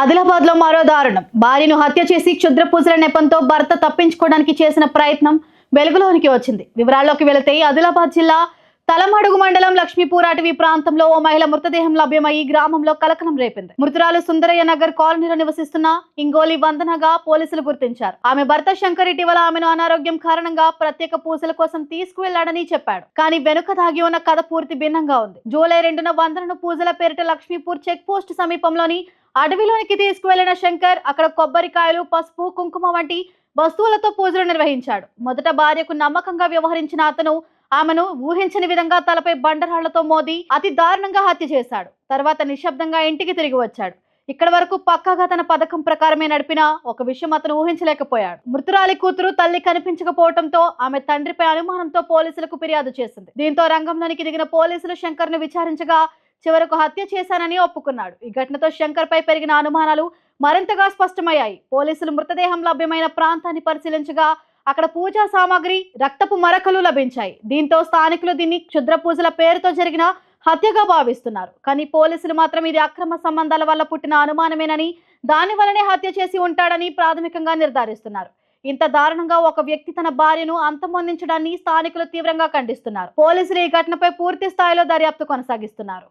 ఆదిలాబాద్లో మరో దారుణం. భార్యను హత్య చేసి క్షుద్ర పూజల నెపంతో భర్త తప్పించుకోవడానికి చేసిన ప్రయత్నం వెలుగులోనికి వచ్చింది. వివరాల్లోకి వెళితే ఆదిలాబాద్ జిల్లా తలమడుగు మండలం లక్ష్మీపూర్ అటవీ ప్రాంతంలో ఓ మహిళ మృతదేహం లభ్యమై ఈ గ్రామంలో కలకలం రేపింది. మృతురాలు సుందరయ్య నగర్ కాలనీలో నివసిస్తున్న ఇంగోలి వందనగా పోలీసులు గుర్తించారు. ఆమె భర్త శంకర్ ఇటీవల ఆమెను అనారోగ్యం కారణంగా ప్రత్యేక పూజల కోసం తీసుకువెళ్ళాడని చెప్పాడు. కానీ వెనుక దాగి ఉన్న కథ పూర్తి భిన్నంగా ఉంది. జూలై రెండున వందనను పూజల పేరిట లక్ష్మీపూర్ చెక్ పోస్ట్ సమీపంలోని అడవిలోనికి తీసుకువెళ్ళిన శంకర్ అక్కడ కొబ్బరికాయలు పసుపు కుంకుమ వంటి వస్తువులతో పూజలు నిర్వహించాడు. మొదట భార్యకు నమ్మకంగా వ్యవహరించిన అతను ఆమెను ఊహించని విధంగా తలపై బండరాళ్ళతో మోది అతి దారుణంగా హత్య చేశాడు. తర్వాత నిశ్శబ్దంగా ఇంటికి తిరిగి వచ్చాడు. ఇక్కడ వరకు పక్కాగా తన పథకం ప్రకారమే నడిపిన ఒక విషయం అతను ఊహించలేకపోయాడు. మృతురాలి కూతురు తల్లి కనిపించకపోవడంతో ఆమె తండ్రిపై అనుమానంతో పోలీసులకు ఫిర్యాదు చేసింది. దీంతో రంగంలోనికి దిగిన పోలీసులు శంకర్ను విచారించగా చివరకు హత్య చేశానని ఒప్పుకున్నాడు. ఈ ఘటనతో శంకర్ పై పెరిగిన అనుమానాలు మరింతగా స్పష్టమయ్యాయి. పోలీసులు మృతదేహం లభ్యమైన ప్రాంతాన్ని పరిశీలించగా అక్కడ పూజా సామాగ్రి రక్తపు మరకలు లభించాయి. దీంతో స్థానికులు దీన్ని క్షుద్ర పూజల పేరుతో జరిగిన హత్యగా భావిస్తున్నారు. కానీ పోలీసులు మాత్రం ఇది అక్రమ సంబంధాల వల్ల పుట్టిన అనుమానమేనని దాని వల్లనే హత్య చేసి ఉంటాడని ప్రాథమికంగా నిర్ధారిస్తున్నారు. ఇంత దారుణంగా ఒక వ్యక్తి తన భార్యను అంతమొందించడాన్ని స్థానికులు తీవ్రంగా ఖండిస్తున్నారు. పోలీసులు ఈ ఘటనపై పూర్తి స్థాయిలో దర్యాప్తు కొనసాగిస్తున్నారు.